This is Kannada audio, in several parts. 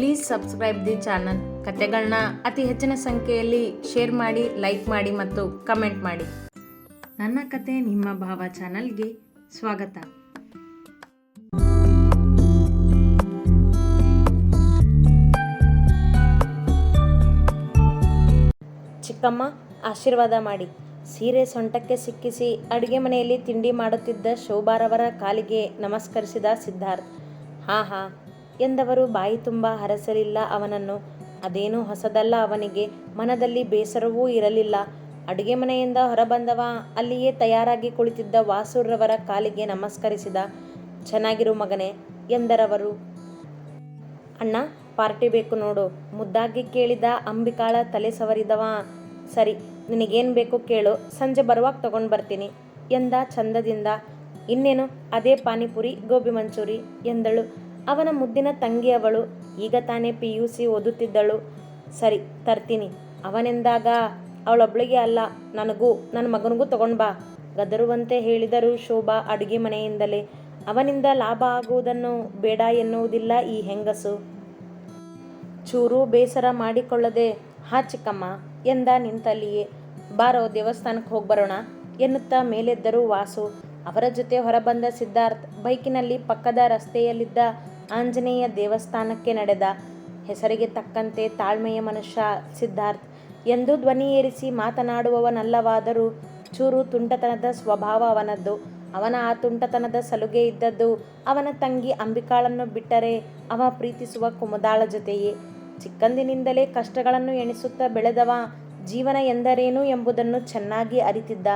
ಪ್ಲೀಸ್ ಸಬ್ಸ್ಕ್ರೈಬ್ ದಿ ಚಾನಲ್ ಕತೆಗಳನ್ನ ಅತಿ ಹೆಚ್ಚಿನ ಸಂಖ್ಯೆಯಲ್ಲಿ ಶೇರ್ ಮಾಡಿ ಲೈಕ್ ಮಾಡಿ ಮತ್ತು ಕಮೆಂಟ್ ಮಾಡಿ. ನನ್ನ ಕತೆ ನಿಮ್ಮ ಭಾವ ಚಾನಲ್ಗೆ ಸ್ವಾಗತ. ಚಿಕ್ಕಮ್ಮ, ಆಶೀರ್ವಾದ ಮಾಡಿ. ಸೀರೆ ಸೊಂಟಕ್ಕೆ ಸಿಕ್ಕಿಸಿ ಅಡುಗೆ ಮನೆಯಲ್ಲಿ ತಿಂಡಿ ಮಾಡುತ್ತಿದ್ದ ಶೋಭಾರವರ ಕಾಲಿಗೆ ನಮಸ್ಕರಿಸಿದ ಸಿದ್ಧಾರ್ಥ್. ಹಾ ಹಾ ಎಂದವರು ಬಾಯಿ ತುಂಬ ಹರಸಲಿಲ್ಲ ಅವನನ್ನು. ಅದೇನೂ ಹೊಸದಲ್ಲ ಅವನಿಗೆ. ಮನದಲ್ಲಿ ಬೇಸರವೂ ಇರಲಿಲ್ಲ. ಅಡುಗೆ ಮನೆಯಿಂದ ಹೊರಬಂದವ ಅಲ್ಲಿಯೇ ತಯಾರಾಗಿ ಕುಳಿತಿದ್ದ ವಾಸುರವರ ಕಾಲಿಗೆ ನಮಸ್ಕರಿಸಿದ, ಚೆನ್ನಾಗಿರು ಮಗನೇ ಎಂದರವರು. ಅಣ್ಣ, ಪಾರ್ಟಿ ಬೇಕು ನೋಡು. ಮುದ್ದಾಗಿ ಕೇಳಿದ ಅಂಬಿಕಾಳ ತಲೆ ಸವರಿದವ. ಸರಿ, ನಿನಗೇನು ಬೇಕು ಕೇಳು. ಸಂಜೆ ಬರುವಾಗ ತಗೊಂಡು ಬರ್ತೀನಿ ಎಂದ ಚಂದದಿಂದ. ಇನ್ನೇನು? ಅದೇ ಪಾನಿಪುರಿ, ಗೋಬಿ ಮಂಚೂರಿ ಎಂದಳು. ಅವನ ಮುದ್ದಿನ ತಂಗಿಯವಳು. ಈಗ ತಾನೇ ಪಿ ಯು ಸಿ ಓದುತ್ತಿದ್ದಳು. ಸರಿ, ತರ್ತೀನಿ. ಅವನೆಂದಾಗ? ಅವಳೊಬ್ಳಿಗೆ ಅಲ್ಲ, ನನಗೂ, ನನ್ನ ಮಗನಿಗೂ ತಗೊಂಡು ಬಾ. ಗದರುವಂತೆ ಹೇಳಿದರು ಶೋಭಾ ಅಡುಗೆ ಮನೆಯಿಂದಲೇ. ಅವನಿಂದ ಲಾಭ ಆಗುವುದನ್ನು ಬೇಡ ಎನ್ನುವುದಿಲ್ಲ ಈ ಹೆಂಗಸು. ಚೂರು ಬೇಸರ ಮಾಡಿಕೊಳ್ಳದೆ, ಹಾ ಚಿಕ್ಕಮ್ಮ ಎಂದ ನಿಂತಲ್ಲಿಯೇ. ಬಾರೋ, ದೇವಸ್ಥಾನಕ್ಕೆ ಹೋಗಿ ಬರೋಣ ಎನ್ನುತ್ತಾ ಮೇಲೆದ್ದರು ವಾಸು. ಅವರ ಜೊತೆ ಹೊರಬಂದ ಸಿದ್ಧಾರ್ಥ್ ಬೈಕಿನಲ್ಲಿ ಪಕ್ಕದ ರಸ್ತೆಯಲ್ಲಿದ್ದ ಆಂಜನೇಯ ದೇವಸ್ಥಾನಕ್ಕೆ ನಡೆದ. ಹೆಸರಿಗೆ ತಕ್ಕಂತೆ ತಾಳ್ಮೆಯ ಮನುಷ್ಯ ಸಿದ್ಧಾರ್ಥ್. ಎಂದು ಧ್ವನಿ ಏರಿಸಿ ಮಾತನಾಡುವವನಲ್ಲವಾದರೂ ಚೂರು ತುಂಟತನದ ಸ್ವಭಾವ ಅವನದ್ದು. ಅವನ ಆ ತುಂಟತನದ ಸಲುಗೆ ಇದ್ದದ್ದು ಅವನ ತಂಗಿ ಅಂಬಿಕಾಳನ್ನು ಬಿಟ್ಟರೆ ಅವ ಪ್ರೀತಿಸುವ ಕುಮುದಾಳ ಜೊತೆಯೇ. ಚಿಕ್ಕಂದಿನಿಂದಲೇ ಕಷ್ಟಗಳನ್ನು ಎಣಿಸುತ್ತಾ ಬೆಳೆದವ ಜೀವನ ಎಂದರೇನು ಎಂಬುದನ್ನು ಚೆನ್ನಾಗಿ ಅರಿತಿದ್ದ.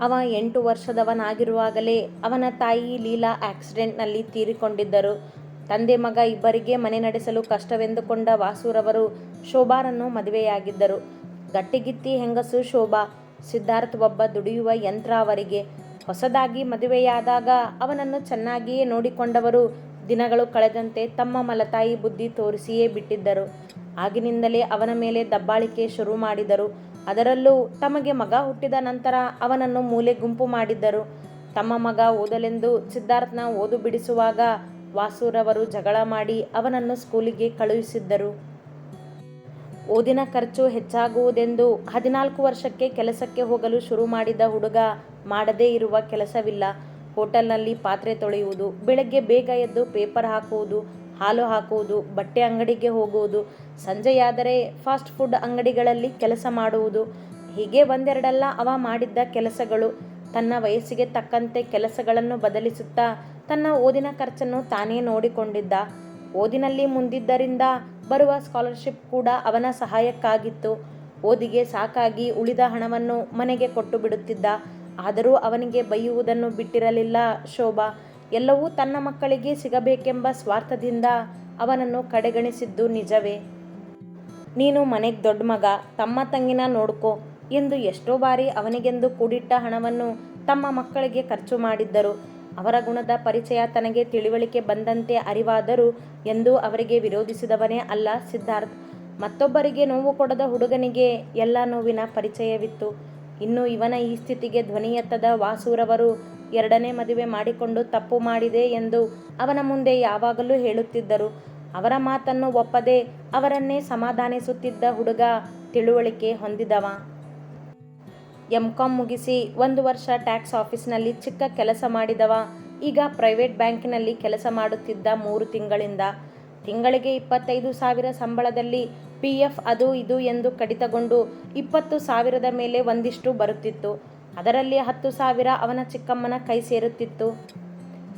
ಅವ ಎಂಟು ವರ್ಷದವನಾಗಿರುವಾಗಲೇ ಅವನ ತಾಯಿ ಲೀಲಾ ಆಕ್ಸಿಡೆಂಟ್ನಲ್ಲಿ ತೀರಿಕೊಂಡಿದ್ದರು. ತಂದೆ ಮಗ ಇಬ್ಬರಿಗೆ ಮನೆ ನಡೆಸಲು ಕಷ್ಟವೆಂದುಕೊಂಡ ವಾಸುರವರು ಶೋಭಾರನ್ನು ಮದುವೆಯಾಗಿದ್ದರು. ಗಟ್ಟಿಗಿತ್ತಿ ಹೆಂಗಸು ಶೋಭಾ, ಸಿದ್ಧಾರ್ಥ್ ಒಬ್ಬ ದುಡಿಯುವ ಯಂತ್ರ ಅವರಿಗೆ. ಹೊಸದಾಗಿ ಮದುವೆಯಾದಾಗ ಅವನನ್ನು ಚೆನ್ನಾಗಿಯೇ ನೋಡಿಕೊಂಡವರು ದಿನಗಳು ಕಳೆದಂತೆ ತಮ್ಮ ಮಲತಾಯಿ ಬುದ್ಧಿ ತೋರಿಸಿಯೇ ಬಿಟ್ಟಿದ್ದರು. ಆಗಿನಿಂದಲೇ ಅವನ ಮೇಲೆ ದಬ್ಬಾಳಿಕೆ ಶುರು ಮಾಡಿದರು. ಅದರಲ್ಲೂ ತಮಗೆ ಮಗ ಹುಟ್ಟಿದ ನಂತರ ಅವನನ್ನು ಮೂಲೆ ಗುಂಪು ಮಾಡಿದ್ದರು. ತಮ್ಮ ಮಗ ಓದಲೆಂದು ಸಿದ್ಧಾರ್ಥನ ಓದು ಬಿಡಿಸುವಾಗ ವಾಸುರವರು ಜಗಳ ಮಾಡಿ ಅವನನ್ನು ಸ್ಕೂಲಿಗೆ ಕಳುಹಿಸಿದ್ದರು. ಓದಿನ ಖರ್ಚು ಹೆಚ್ಚಾಗುವುದೆಂದು ಹದಿನಾಲ್ಕು ವರ್ಷಕ್ಕೆ ಕೆಲಸಕ್ಕೆ ಹೋಗಲು ಶುರು ಮಾಡಿದ ಹುಡುಗ ಮಾಡದೇ ಇರುವ ಕೆಲಸವಿಲ್ಲ. ಹೋಟೆಲ್ನಲ್ಲಿ ಪಾತ್ರೆ ತೊಳೆಯುವುದು, ಬೆಳಗ್ಗೆ ಬೇಗ ಎದ್ದು ಪೇಪರ್ ಹಾಕುವುದು ಹಾಲು ಹಾಕುವುದು, ಬಟ್ಟೆ ಅಂಗಡಿಗೆ ಹೋಗುವುದು ಸಂಜೆಯಾದರೆ ಫಾಸ್ಟ್ ಫುಡ್ ಅಂಗಡಿಗಳಲ್ಲಿ ಕೆಲಸ ಮಾಡುವುದು. ಹೀಗೆ ಒಂದೆರಡಲ್ಲ ಅವ ಮಾಡಿದ್ದ ಕೆಲಸಗಳು. ತನ್ನ ವಯಸ್ಸಿಗೆ ತಕ್ಕಂತೆ ಕೆಲಸಗಳನ್ನು ಬದಲಿಸುತ್ತಾ ತನ್ನ ಓದಿನ ಖರ್ಚನ್ನು ತಾನೇ ನೋಡಿಕೊಂಡಿದ್ದ. ಓದಿನಲ್ಲಿ ಮುಂದಿದ್ದರಿಂದ ಬರುವ ಸ್ಕಾಲರ್ಶಿಪ್ ಕೂಡ ಅವನ ಸಹಾಯಕ್ಕಾಗಿತ್ತು. ಓದಿಗೆ ಸಾಕಾಗಿ ಉಳಿದ ಹಣವನ್ನು ಮನೆಗೆ ಕೊಟ್ಟು ಬಿಡುತ್ತಿದ್ದ. ಆದರೂ ಅವನಿಗೆ ಬೈಯುವುದನ್ನು ಬಿಟ್ಟಿರಲಿಲ್ಲ ಶೋಭಾ. ಎಲ್ಲವೂ ತನ್ನ ಮಕ್ಕಳಿಗೆ ಸಿಗಬೇಕೆಂಬ ಸ್ವಾರ್ಥದಿಂದ ಅವನನ್ನು ಕಡೆಗಣಿಸಿದ್ದು ನಿಜವೇ. ನೀನು ಮನೆಗೆ ದೊಡ್ಡ ಮಗ, ತಮ್ಮ ತಂಗಿನ ನೋಡ್ಕೋ ಎಂದು ಎಷ್ಟೋ ಬಾರಿ ಅವನಿಗೆಂದು ಕೂಡಿಟ್ಟ ಹಣವನ್ನು ತಮ್ಮ ಮಕ್ಕಳಿಗೆ ಖರ್ಚು ಮಾಡಿದ್ದರು. ಅವರ ಗುಣದ ಪರಿಚಯ ತನಗೆ ತಿಳಿವಳಿಕೆ ಬಂದಂತೆ ಅರಿವಾದರೂ ಎಂದು ಅವರಿಗೆ ವಿರೋಧಿಸಿದವನೇ ಅಲ್ಲ ಸಿದ್ಧಾರ್ಥ್. ಮತ್ತೊಬ್ಬರಿಗೆ ನೋವು ಕೊಡದ ಹುಡುಗನಿಗೆ ಎಲ್ಲ ನೋವಿನ ಪರಿಚಯವಿತ್ತು. ಇನ್ನು ಇವನ ಈ ಸ್ಥಿತಿಗೆ ಧ್ವನಿಯತ್ತದ ವಾಸೂರವರು ಎರಡನೇ ಮದುವೆ ಮಾಡಿಕೊಂಡು ತಪ್ಪು ಮಾಡಿದೆ ಎಂದು ಅವನ ಮುಂದೆ ಯಾವಾಗಲೂ ಹೇಳುತ್ತಿದ್ದರು. ಅವರ ಮಾತನ್ನು ಒಪ್ಪದೆ ಅವರನ್ನೇ ಸಮಾಧಾನಿಸುತ್ತಿದ್ದ ಹುಡುಗ ತಿಳುವಳಿಕೆ ಹೊಂದಿದವ. ಎಂ ಕಾಮ್ ಮುಗಿಸಿ ಒಂದು ವರ್ಷ ಟ್ಯಾಕ್ಸ್ ಆಫೀಸ್ನಲ್ಲಿ ಚಿಕ್ಕ ಕೆಲಸ ಮಾಡಿದವ. ಈಗ ಪ್ರೈವೇಟ್ ಬ್ಯಾಂಕಿನಲ್ಲಿ ಕೆಲಸ ಮಾಡುತ್ತಿದ್ದ ಮೂರು ತಿಂಗಳಿಂದ. ತಿಂಗಳಿಗೆ ಇಪ್ಪತ್ತೈದು ಸಾವಿರ ಸಂಬಳದಲ್ಲಿ ಪಿ ಎಫ್ ಅದು ಇದು ಎಂದು ಕಡಿತಗೊಂಡು ಇಪ್ಪತ್ತು ಸಾವಿರದ ಮೇಲೆ ಒಂದಿಷ್ಟು ಬರುತ್ತಿತ್ತು. ಅದರಲ್ಲಿ ಹತ್ತು ಸಾವಿರ ಅವನ ಚಿಕ್ಕಮ್ಮನ ಕೈ ಸೇರುತ್ತಿತ್ತು.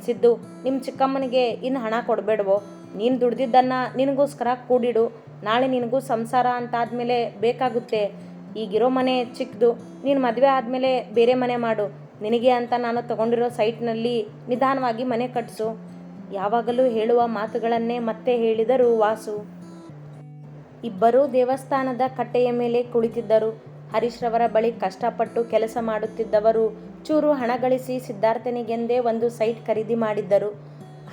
ಸಿದ್ದು ನಿಮ್ಮ ಚಿಕ್ಕಮ್ಮನಿಗೆ ಇನ್ನು ಹಣ ಕೊಡಬೇಡವೋ? ನೀನು ದುಡ್ದಿದ್ದನ್ನು ನಿನಗೋಸ್ಕರ ಕೂಡಿಡು. ನಾಳೆ ನಿನಗೂ ಸಂಸಾರ ಅಂತಾದಮೇಲೆ ಬೇಕಾಗುತ್ತೆ. ಈಗಿರೋ ಮನೆ ಚಿಕ್ಕದು ನೀನು ಮದುವೆ ಆದಮೇಲೆ ಬೇರೆ ಮನೆ ಮಾಡು. ನಿನಗೆ ಅಂತ ನಾನು ತಗೊಂಡಿರೋ ಸೈಟ್ನಲ್ಲಿ ನಿಧಾನವಾಗಿ ಮನೆ ಕಟ್ಟಿಸು ಯಾವಾಗಲೂ ಹೇಳುವ ಮಾತುಗಳನ್ನೇ ಮತ್ತೆ ಹೇಳಿದರು ವಾಸು. ಇಬ್ಬರೂ ದೇವಸ್ಥಾನದ ಕಟ್ಟೆಯ ಮೇಲೆ ಕುಳಿತಿದ್ದರು. ಹರೀಶ್ ರವರ ಬಳಿ ಕಷ್ಟಪಟ್ಟು ಕೆಲಸ ಮಾಡುತ್ತಿದ್ದವರು ಚೂರು ಹಣ ಗಳಿಸಿ ಸಿದ್ಧಾರ್ಥನಿಗೆಂದೇ ಒಂದು ಸೈಟ್ ಖರೀದಿ ಮಾಡಿದ್ದರು.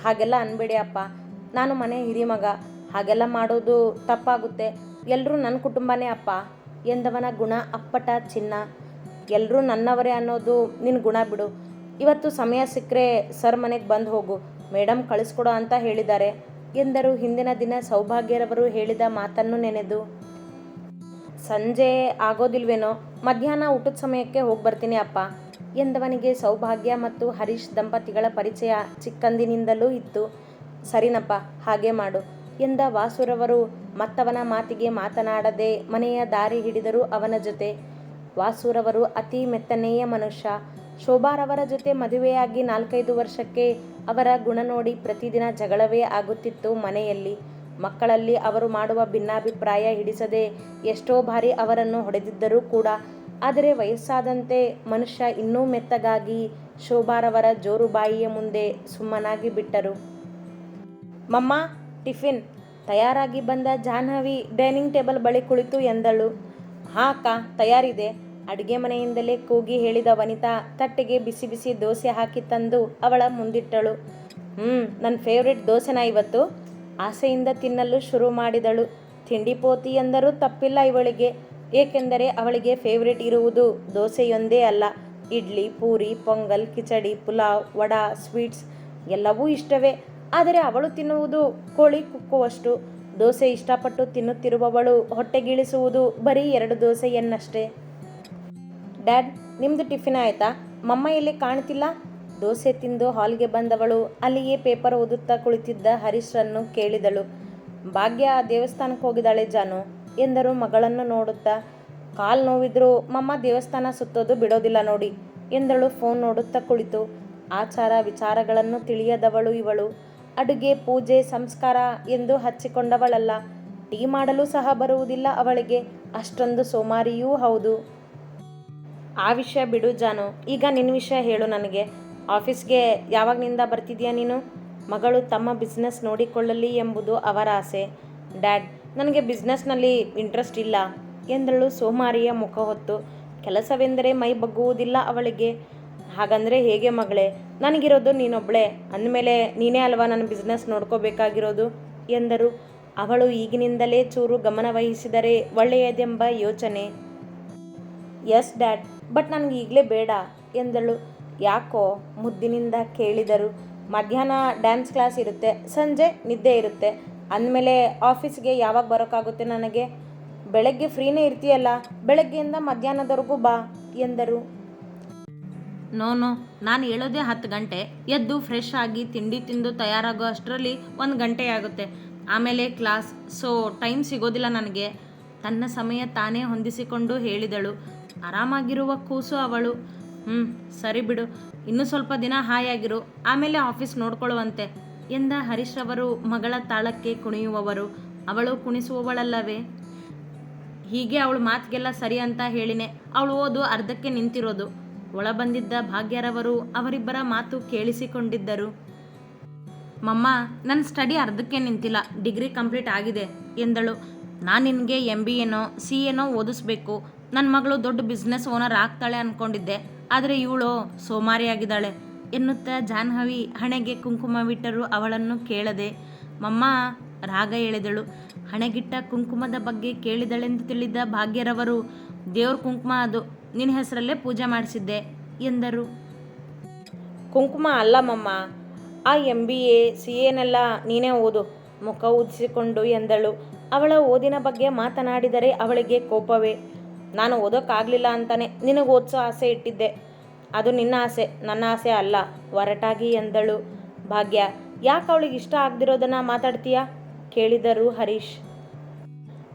ಹಾಗೆಲ್ಲ ಅನ್ಬೇಡಿ ಅಪ್ಪ. ನಾನು ಮನೆ ಹಿರಿಮಗ ಹಾಗೆಲ್ಲ ಮಾಡೋದು ತಪ್ಪಾಗುತ್ತೆ. ಎಲ್ಲರೂ ನನ್ನ ಕುಟುಂಬನೇ ಅಪ್ಪ. ಎಂದವನ ಗುಣ ಅಪ್ಪಟ ಚಿನ್ನ. ಎಲ್ಲರೂ ನನ್ನವರೇ ಅನ್ನೋದು ನಿನ್ನ ಗುಣ ಬಿಡು. ಇವತ್ತು ಸಮಯ ಸಿಕ್ಕರೆ ಸರ್ ಮನೆಗೆ ಬಂದು ಹೋಗು. ಮೇಡಮ್ ಕಳಿಸ್ಕೊಡು ಅಂತ ಹೇಳಿದ್ದಾರೆ. ಎಂದರು. ಹಿಂದಿನ ದಿನ ಸೌಭಾಗ್ಯರವರು ಹೇಳಿದ ಮಾತನ್ನು ನೆನೆದು. ಸಂಜೆ ಆಗೋದಿಲ್ವೇನೋ? ಮಧ್ಯಾಹ್ನ ಊಟದ ಸಮಯಕ್ಕೆ ಹೋಗಿ ಬರ್ತೀನಿ ಅಪ್ಪ. ಎಂದವನಿಗೆ ಸೌಭಾಗ್ಯ ಮತ್ತು ಹರೀಶ್ ದಂಪತಿಗಳ ಪರಿಚಯ ಚಿಕ್ಕಂದಿನಿಂದಲೂ ಇತ್ತು. ಸರಿನಪ್ಪ, ಹಾಗೆ ಮಾಡು. ಎಂದ ವಾಸುರವರು ಮತ್ತವನ ಮಾತಿಗೆ ಮಾತನಾಡದೆ ಮನೆಯ ದಾರಿ ಹಿಡಿದರು ಅವನ ಜೊತೆ. ವಾಸುರವರು ಅತಿ ಮೆತ್ತನೆಯ ಮನುಷ್ಯ. ಶೋಭಾರವರ ಜೊತೆ ಮದುವೆಯಾಗಿ ನಾಲ್ಕೈದು ವರ್ಷಕ್ಕೆ ಅವರ ಗುಣ ನೋಡಿ ಪ್ರತಿದಿನ ಜಗಳವೇ ಆಗುತ್ತಿತ್ತು ಮನೆಯಲ್ಲಿ. ಮಕ್ಕಳಲ್ಲಿ ಅವರು ಮಾಡುವ ಭಿನ್ನಾಭಿಪ್ರಾಯ ಹಿಡಿಸದೆ ಎಷ್ಟೋ ಬಾರಿ ಅವರನ್ನು ಹೊಡೆದಿದ್ದರೂ ಕೂಡ, ಆದರೆ ವಯಸ್ಸಾದಂತೆ ಮನುಷ್ಯ ಇನ್ನೂ ಮೆತ್ತಗಾಗಿ ಶೋಭಾರವರ ಜೋರು ಬಾಯಿಯ ಮುಂದೆ ಸುಮ್ಮನಾಗಿ ಬಿಟ್ಟರು. ಮಮ್ಮ, ಟಿಫಿನ್. ತಯಾರಾಗಿ ಬಂದ ಜಾಹ್ನವಿ ಡೈನಿಂಗ್ ಟೇಬಲ್ ಬಳಿ ಕುಳಿತು ಎಂದಳು. ಹಾ ಅಕ್ಕ, ತಯಾರಿದೆ. ಅಡುಗೆ ಮನೆಯಿಂದಲೇ ಕೂಗಿ ಹೇಳಿದ ವನಿತಾ ತಟ್ಟೆಗೆ ಬಿಸಿ ಬಿಸಿ ದೋಸೆ ಹಾಕಿ ತಂದು ಅವಳ ಮುಂದಿಟ್ಟಳು. ಹ್ಞೂ ನನ್ನ ಫೇವ್ರೆಟ್ ದೋಸೆನ ಇವತ್ತು? ಆಸೆಯಿಂದ ತಿನ್ನಲು ಶುರು ಮಾಡಿದಳು. ತಿಂಡಿ ಪೋತಿ ಎಂದರೂ ತಪ್ಪಿಲ್ಲ ಇವಳಿಗೆ. ಏಕೆಂದರೆ ಅವಳಿಗೆ ಫೇವ್ರೇಟ್ ಇರುವುದು ದೋಸೆಯೊಂದೇ ಅಲ್ಲ. ಇಡ್ಲಿ, ಪೂರಿ, ಪೊಂಗಲ್, ಕಿಚಡಿ, ಪುಲಾವ್, ವಡಾ ಸ್ವೀಟ್ಸ್ ಎಲ್ಲವೂ ಇಷ್ಟವೇ. ಆದರೆ ಅವಳು ತಿನ್ನುವುದು ಕೋಳಿ ಕುಕ್ಕುವಷ್ಟು. ದೋಸೆ ಇಷ್ಟಪಟ್ಟು ತಿನ್ನುತ್ತಿರುವವಳು ಹೊಟ್ಟೆಗಿಳಿಸುವುದು ಬರೀ ಎರಡು ದೋಸೆಯನ್ನಷ್ಟೇ. ಡ್ಯಾಡ್ ನಿಮ್ಮದು ಟಿಫಿನ್ ಆಯಿತಾ? ಮಮ್ಮ ಇಲ್ಲಿ ಕಾಣ್ತಿಲ್ಲ? ದೋಸೆ ತಿಂದು ಹಾಲ್ಗೆ ಬಂದವಳು. ಅಲ್ಲಿಯೇ ಪೇಪರ್ ಓದುತ್ತಾ ಕುಳಿತಿದ್ದ ಹರೀಶ್ರನ್ನು ಕೇಳಿದಳು. ಭಾಗ್ಯ ಆ ದೇವಸ್ಥಾನಕ್ಕೆ ಹೋಗಿದ್ದಾಳೆ ಜಾನು ಎಂದರು ಮಗಳನ್ನು ನೋಡುತ್ತಾ. ಕಾಲು ನೋವಿದ್ರು ಮಮ್ಮ ದೇವಸ್ಥಾನ ಸುತ್ತೋದು ಬಿಡೋದಿಲ್ಲ ನೋಡಿ ಎಂದಳು ಫೋನ್ ನೋಡುತ್ತಾ ಕುಳಿತು. ಆಚಾರ ವಿಚಾರಗಳನ್ನು ತಿಳಿಯದವಳು ಇವಳು. ಅಡುಗೆ, ಪೂಜೆ, ಸಂಸ್ಕಾರ ಎಂದು ಹಚ್ಚಿಕೊಂಡವಳಲ್ಲ. ಟೀ ಮಾಡಲು ಸಹ ಬರುವುದಿಲ್ಲ ಅವಳಿಗೆ. ಅಷ್ಟೊಂದು ಸೋಮಾರಿಯೂ ಹೌದು. ಆ ವಿಷಯ ಬಿಡು ಜಾನು. ಈಗ ನಿನ್ನ ವಿಷಯ ಹೇಳು ನನಗೆ. ಆಫೀಸ್ಗೆ ಯಾವಾಗನಿಂದ ಬರ್ತಿದ್ಯಾ ನೀನು? ಮಗಳು ತಮ್ಮ ಬಿಸ್ನೆಸ್ ನೋಡಿಕೊಳ್ಳಲಿ ಎಂಬುದು ಅವರ ಆಸೆ. ಡ್ಯಾಡ್, ನನಗೆ ಬಿಸ್ನೆಸ್ನಲ್ಲಿ ಇಂಟ್ರೆಸ್ಟ್ ಇಲ್ಲ, ಎಂದಳು ಸೋಮಾರಿಯ ಮುಖ ಹೊತ್ತು. ಕೆಲಸವೆಂದರೆ ಮೈ ಬಗ್ಗುವುದಿಲ್ಲ ಅವಳಿಗೆ. ಹಾಗಂದರೆ ಹೇಗೆ ಮಗಳೇ? ನನಗಿರೋದು ನೀನೊಬ್ಬಳೆ ಅಂದಮೇಲೆ ನೀನೇ ಅಲ್ವಾ ನನ್ನ ಬಿಸ್ನೆಸ್ ನೋಡ್ಕೋಬೇಕಾಗಿರೋದು? ಎಂದರು. ಅವಳು ಈಗಿನಿಂದಲೇ ಚೂರು ಗಮನವಹಿಸಿದರೆ ಒಳ್ಳೆಯದೆಂಬ ಯೋಚನೆ. ಎಸ್ ಡ್ಯಾಡ್, ಬಟ್ ನನಗೆ ಈಗಲೇ ಬೇಡ, ಎಂದಳು. ಯಾಕೋ ಮುದ್ದಿನಿಂದ ಕೇಳಿದರು. ಮಧ್ಯಾಹ್ನ ಡ್ಯಾನ್ಸ್ ಕ್ಲಾಸ್ ಇರುತ್ತೆ, ಸಂಜೆ ನಿದ್ದೆ ಇರುತ್ತೆ. ಅಂದಮೇಲೆ ಆಫೀಸ್ಗೆ ಯಾವಾಗ ಬರೋಕ್ಕಾಗುತ್ತೆ ನನಗೆ? ಬೆಳಗ್ಗೆ ಫ್ರೀನೇ ಇರ್ತೀಯಲ್ಲ, ಬೆಳಗ್ಗೆಯಿಂದ ಮಧ್ಯಾಹ್ನದವರೆಗೂ ಬಾ ಎಂದರು. ನೋ ನೋ, ನಾನು ಹೇಳೋದೇ ಹತ್ತು ಗಂಟೆ. ಎದ್ದು ಫ್ರೆಶ್ ಆಗಿ ತಿಂಡಿ ತಿಂದು ತಯಾರಾಗೋ ಅಷ್ಟರಲ್ಲಿ ಒಂದು ಗಂಟೆ ಆಗುತ್ತೆ. ಆಮೇಲೆ ಕ್ಲಾಸ್, ಸೊ ಟೈಮ್ ಸಿಗೋದಿಲ್ಲ ನನಗೆ. ತನ್ನ ಸಮಯ ತಾನೇ ಹೊಂದಿಸಿಕೊಂಡು ಹೇಳಿದಳು. ಆರಾಮಾಗಿರುವ ಕೂಸು ಅವಳು. ಹ್ಞೂ ಸರಿ ಬಿಡು. ಇನ್ನೂ ಸ್ವಲ್ಪ ದಿನ ಹಾಯಾಗಿರು ಆಮೇಲೆ ಆಫೀಸ್ ನೋಡ್ಕೊಳ್ಳುವಂತೆ. ಎಂದ ಹರೀಶ್ ಅವರು ಮಗಳ ತಾಳಕ್ಕೆ ಕುಣಿಯುವವರು. ಅವಳು ಕುಣಿಸುವವಳಲ್ಲವೇ? ಹೀಗೆ ಅವಳು ಮಾತಿಗೆಲ್ಲ ಸರಿ ಅಂತ ಹೇಳಿನೆ. ಅವಳು ಓದು ಅರ್ಧಕ್ಕೆ ನಿಂತಿರೋದು. ಒಳ ಬಂದಿದ್ದ ಭಾಗ್ಯರವರು ಅವರಿಬ್ಬರ ಮಾತು ಕೇಳಿಸಿಕೊಂಡಿದ್ದರು. ಮಮ್ಮ ನನ್ನ ಸ್ಟಡಿ ಅರ್ಧಕ್ಕೆ ನಿಂತಿಲ್ಲ. ಡಿಗ್ರಿ ಕಂಪ್ಲೀಟ್ ಆಗಿದೆ, ಎಂದಳು. ನಾನು ನಿನಗೆ ಎಂ ಬಿ ಎನೋ ಸಿ ಎನೋ ಓದಿಸ್ಬೇಕು. ನನ್ನ ಮಗಳು ದೊಡ್ಡ ಬಿಸ್ನೆಸ್ ಓನರ್ ಆಗ್ತಾಳೆ ಅಂದ್ಕೊಂಡಿದ್ದೆ ಆದರೆ ಇವಳು ಸೋಮಾರಿಯಾಗಿದ್ದಾಳೆ ಎನ್ನುತ್ತಾ ಜಾಹ್ನವಿ ಹಣೆಗೆ ಕುಂಕುಮವಿಟ್ಟರು ಅವಳನ್ನು ಕೇಳದೆ, ಮಮ್ಮ, ರಾಗ ಎಳೆದಳು. ಹಣೆಗಿಟ್ಟ ಕುಂಕುಮದ ಬಗ್ಗೆ ಕೇಳಿದಳೆಂದು ತಿಳಿದ ಭಾಗ್ಯರವರು, ದೇವ್ರ ಕುಂಕುಮ ಅದು, ನಿನ್ನ ಹೆಸರಲ್ಲೇ ಪೂಜೆ ಮಾಡಿಸಿದ್ದೆ, ಎಂದರು. ಕುಂಕುಮ ಅಲ್ಲ ಮಮ್ಮ, ಆ ಎಂ ಬಿ ಎ ಸಿ ಎನೆಲ್ಲ ನೀನೇ ಓದು, ಮುಖ ಉದಿಸಿಕೊಂಡು ಎಂದಳು. ಅವಳ ಓದಿನ ಬಗ್ಗೆ ಮಾತನಾಡಿದರೆ ಅವಳಿಗೆ ಕೋಪವೇ. ನಾನು ಓದೋಕ್ಕಾಗಲಿಲ್ಲ ಅಂತಾನೆ ನಿನಗೆ ಓದಿಸೋ ಆಸೆ ಇಟ್ಟಿದ್ದೆ. ಅದು ನಿನ್ನ ಆಸೆ, ನನ್ನ ಆಸೆ ಅಲ್ಲ. ಒರಟಾಗಿ ಎಂದಳು ಭಾಗ್ಯ. ಯಾಕೆ ಅವಳಿಗೆ ಇಷ್ಟ ಆಗದಿರೋದನ್ನು ಮಾತಾಡ್ತೀಯಾ? ಕೇಳಿದರು ಹರೀಶ್.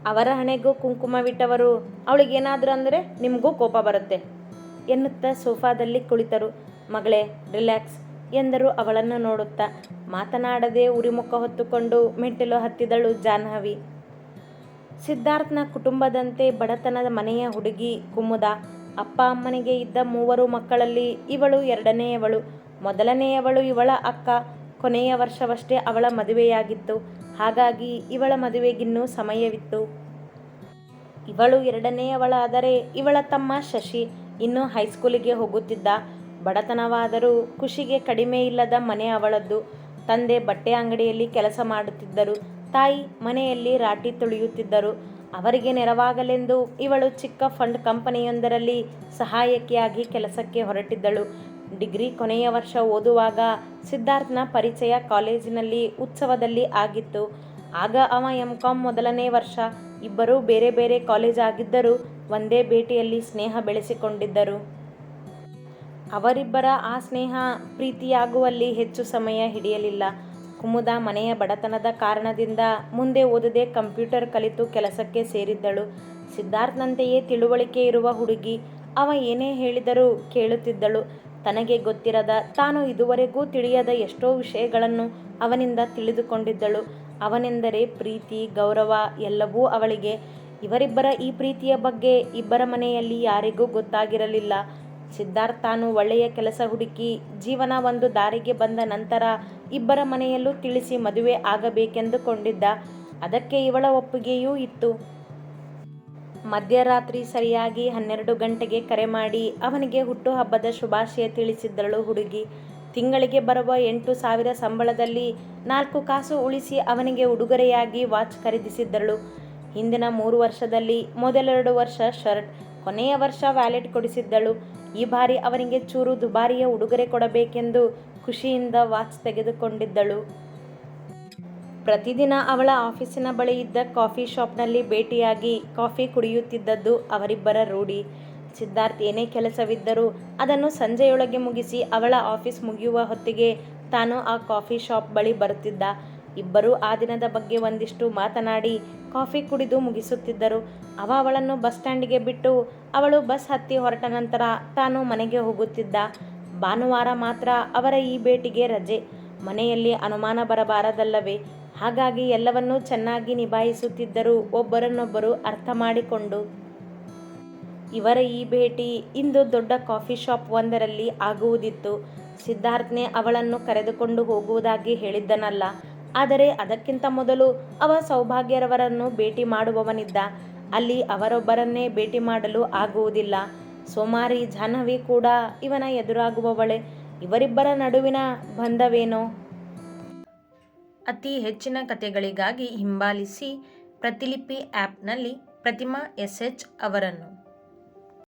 ಅವರ ಹಣೆಗೂ ಕುಂಕುಮವಿಟ್ಟವರು ಅವಳಿಗೇನಾದರೂ ಅಂದರೆ ನಿಮಗೂ ಕೋಪ ಬರುತ್ತೆ ಎನ್ನುತ್ತಾ ಸೋಫಾದಲ್ಲಿ ಕುಳಿತರು. ಮಗಳೇ, ರಿಲ್ಯಾಕ್ಸ್ ಎಂದರು ಅವಳನ್ನು ನೋಡುತ್ತಾ. ಮಾತನಾಡದೆ ಉರಿಮುಖ ಹೊತ್ತುಕೊಂಡು ಮೆಟ್ಟಿಲು ಹತ್ತಿದಳು ಜಾಹ್ನವಿ. ಸಿದ್ಧಾರ್ಥನ ಕುಟುಂಬದಂತೆ ಬಡತನದ ಮನೆಯ ಹುಡುಗಿ ಕುಮುದ, ಅಪ್ಪ ಅಮ್ಮನಿಗೆ ಇದ್ದ ಮೂವರು ಮಕ್ಕಳಲ್ಲಿ ಇವಳು ಎರಡನೆಯವಳು. ಮೊದಲನೆಯವಳು ಇವಳ ಅಕ್ಕ, ಕೊನೆಯ ವರ್ಷವಷ್ಟೇ ಅವಳ ಮದುವೆಯಾಗಿತ್ತು. ಹಾಗಾಗಿ ಇವಳ ಮದುವೆಗಿನ್ನೂ ಸಮಯವಿತ್ತು. ಇವಳು ಎರಡನೆಯವಳಾದರೆ ಇವಳ ತಮ್ಮ ಶಶಿ ಇನ್ನೂ ಹೈಸ್ಕೂಲಿಗೆ ಹೋಗುತ್ತಿದ್ದ. ಬಡತನವಾದರೂ ಖುಷಿಗೆ ಕಡಿಮೆ ಇಲ್ಲದ ಮನೆ ಅವಳದ್ದು. ತಂದೆ ಬಟ್ಟೆ ಅಂಗಡಿಯಲ್ಲಿ ಕೆಲಸ ಮಾಡುತ್ತಿದ್ದರು. ತಾಯಿ ಮನೆಯಲ್ಲಿ ರಾಟಿ ತುಳಿಯುತ್ತಿದ್ದರು. ಅವರಿಗೆ ನೆರವಾಗಲೆಂದು ಇವಳು ಚಿಕ್ಕ ಫಂಡ್ ಕಂಪನಿಯೊಂದರಲ್ಲಿ ಸಹಾಯಕಿಯಾಗಿ ಕೆಲಸಕ್ಕೆ ಹೊರಟಿದ್ದಳು. ಡಿಗ್ರಿ ಕೊನೆಯ ವರ್ಷ ಓದುವಾಗ ಸಿದ್ಧಾರ್ಥನ ಪರಿಚಯ ಕಾಲೇಜಿನಲ್ಲಿ ಉತ್ಸವದಲ್ಲಿ ಆಗಿತ್ತು. ಆಗ ಅವ ಎಂ ಕಾಮ್ ಮೊದಲನೇ ವರ್ಷ. ಇಬ್ಬರೂ ಬೇರೆ ಬೇರೆ ಕಾಲೇಜ್ ಆಗಿದ್ದರೂ ಒಂದೇ ಭೇಟಿಯಲ್ಲಿ ಸ್ನೇಹ ಬೆಳೆಸಿಕೊಂಡಿದ್ದರು. ಅವರಿಬ್ಬರ ಆ ಸ್ನೇಹ ಪ್ರೀತಿಯಾಗುವಲ್ಲಿ ಹೆಚ್ಚು ಸಮಯ ಹಿಡಿಯಲಿಲ್ಲ. ಕುಮುದ ಮನೆಯ ಬಡತನದ ಕಾರಣದಿಂದ ಮುಂದೆ ಓದದೆ ಕಂಪ್ಯೂಟರ್ ಕಲಿತು ಕೆಲಸಕ್ಕೆ ಸೇರಿದ್ದಳು. ಸಿದ್ಧಾರ್ಥ್ನಂತೆಯೇ ತಿಳುವಳಿಕೆ ಇರುವ ಹುಡುಗಿ ಅವ ಏನೇ ಹೇಳಿದರೂ ಕೇಳುತ್ತಿದ್ದಳು. ತನಗೆ ಗೊತ್ತಿರದ, ತಾನು ಇದುವರೆಗೂ ತಿಳಿಯದ ಎಷ್ಟೋ ವಿಷಯಗಳನ್ನು ಅವನಿಂದ ತಿಳಿದುಕೊಂಡಿದ್ದಳು. ಅವನೆಂದರೆ ಪ್ರೀತಿ, ಗೌರವ ಎಲ್ಲವೂ ಅವಳಿಗೆ. ಇವರಿಬ್ಬರ ಈ ಪ್ರೀತಿಯ ಬಗ್ಗೆ ಇಬ್ಬರ ಮನೆಯಲ್ಲಿ ಯಾರಿಗೂ ಗೊತ್ತಾಗಿರಲಿಲ್ಲ. ಸಿದ್ಧಾರ್ಥ್ ತಾನು ಒಳ್ಳೆಯ ಕೆಲಸ ಹುಡುಕಿ ಜೀವನ ಒಂದು ದಾರಿಗೆ ಬಂದ ನಂತರ ಇಬ್ಬರ ಮನೆಯಲ್ಲೂ ತಿಳಿಸಿ ಮದುವೆ ಆಗಬೇಕೆಂದುಕೊಂಡಿದ್ದ ಅದಕ್ಕೆ ಇವಳ ಒಪ್ಪಿಗೆಯೂ ಇತ್ತು. ಮಧ್ಯರಾತ್ರಿ ಸರಿಯಾಗಿ ಹನ್ನೆರಡು ಗಂಟೆಗೆ ಕರೆ ಮಾಡಿ ಅವನಿಗೆ ಹುಟ್ಟುಹಬ್ಬದ ಶುಭಾಶಯ ತಿಳಿಸಿದ್ದಳು ಹುಡುಗಿ. ತಿಂಗಳಿಗೆ ಬರುವ ಎಂಟು ಸಾವಿರ ಸಂಬಳದಲ್ಲಿ ನಾಲ್ಕು ಕಾಸು ಉಳಿಸಿ ಅವನಿಗೆ ಉಡುಗೊರೆಯಾಗಿ ವಾಚ್ ಖರೀದಿಸಿದ್ದಳು. ಹಿಂದಿನ ಮೂರು ವರ್ಷದಲ್ಲಿ ಮೊದಲೆರಡು ವರ್ಷ ಶರ್ಟ್ ಕೊನೆಯ ವರ್ಷ ವ್ಯಾಲೆಟ್ ಕೊಡಿಸಿದ್ದಳು. ಈ ಬಾರಿ ಅವನಿಗೆ ಚೂರು ದುಬಾರಿಯ ಉಡುಗೊರೆ ಕೊಡಬೇಕೆಂದು ಖುಷಿಯಿಂದ ವಾಚ್ ತೆಗೆದುಕೊಂಡಿದ್ದಳು. ಪ್ರತಿದಿನ ಅವಳ ಆಫೀಸಿನ ಬಳಿ ಇದ್ದ ಕಾಫಿ ಶಾಪ್ನಲ್ಲಿ ಭೇಟಿಯಾಗಿ ಕಾಫಿ ಕುಡಿಯುತ್ತಿದ್ದದ್ದು ಅವರಿಬ್ಬರ ರೂಢಿ. ಸಿದ್ಧಾರ್ಥ್ ಏನೇ ಕೆಲಸವಿದ್ದರೂ ಅದನ್ನು ಸಂಜೆಯೊಳಗೆ ಮುಗಿಸಿ ಅವಳ ಆಫೀಸ್ ಮುಗಿಯುವ ಹೊತ್ತಿಗೆ ತಾನು ಆ ಕಾಫಿ ಶಾಪ್ ಬಳಿ ಬರುತ್ತಿದ್ದ. ಇಬ್ಬರೂ ಆ ದಿನದ ಬಗ್ಗೆ ಒಂದಿಷ್ಟು ಮಾತನಾಡಿ ಕಾಫಿ ಕುಡಿದು ಮುಗಿಸುತ್ತಿದ್ದರು. ಅವ ಅವಳನ್ನು ಬಸ್ ಸ್ಟ್ಯಾಂಡಿಗೆ ಬಿಟ್ಟು ಅವಳು ಬಸ್ ಹತ್ತಿ ಹೊರಟ ನಂತರ ತಾನು ಮನೆಗೆ ಹೋಗುತ್ತಿದ್ದ. ಭಾನುವಾರ ಮಾತ್ರ ಅವರ ಈ ಭೇಟಿಗೆ ರಜೆ. ಮನೆಯಲ್ಲಿ ಅನುಮಾನ ಬರಬಾರದಲ್ಲವೇ? ಹಾಗಾಗಿ ಎಲ್ಲವನ್ನೂ ಚೆನ್ನಾಗಿ ನಿಭಾಯಿಸುತ್ತಿದ್ದರು ಒಬ್ಬರನ್ನೊಬ್ಬರು ಅರ್ಥ ಮಾಡಿಕೊಂಡು. ಇವರ ಈ ಭೇಟಿ ಇಂದು ದೊಡ್ಡ ಕಾಫಿ ಶಾಪ್ ಒಂದರಲ್ಲಿ ಆಗುವುದಿತ್ತು. ಸಿದ್ಧಾರ್ಥ್ನೇ ಅವಳನ್ನು ಕರೆದುಕೊಂಡು ಹೋಗುವುದಾಗಿ ಹೇಳಿದ್ದನಲ್ಲ. ಆದರೆ ಅದಕ್ಕಿಂತ ಮೊದಲು ಅವ ಸೌಭಾಗ್ಯರವರನ್ನು ಭೇಟಿ ಮಾಡುವವನಿದ್ದ. ಅಲ್ಲಿ ಅವರೊಬ್ಬರನ್ನೇ ಭೇಟಿ ಮಾಡಲು ಆಗುವುದಿಲ್ಲ. ಸೋಮಾರಿ ಜಾಹ್ನವಿ ಕೂಡ ಇವನ ಎದುರಾಗುವವಳೆ. ಇವರಿಬ್ಬರ ನಡುವಿನ ಬಂಧವೇನೋ? ಅತಿ ಹೆಚ್ಚಿನ ಕಥೆಗಳಿಗಾಗಿ ಹಿಂಬಾಲಿಸಿ ಪ್ರತಿಲಿಪಿ ಆ್ಯಪ್ನಲ್ಲಿ ಪ್ರತಿಮಾ ಎಸ್ ಎಚ್ ಅವರನ್ನು.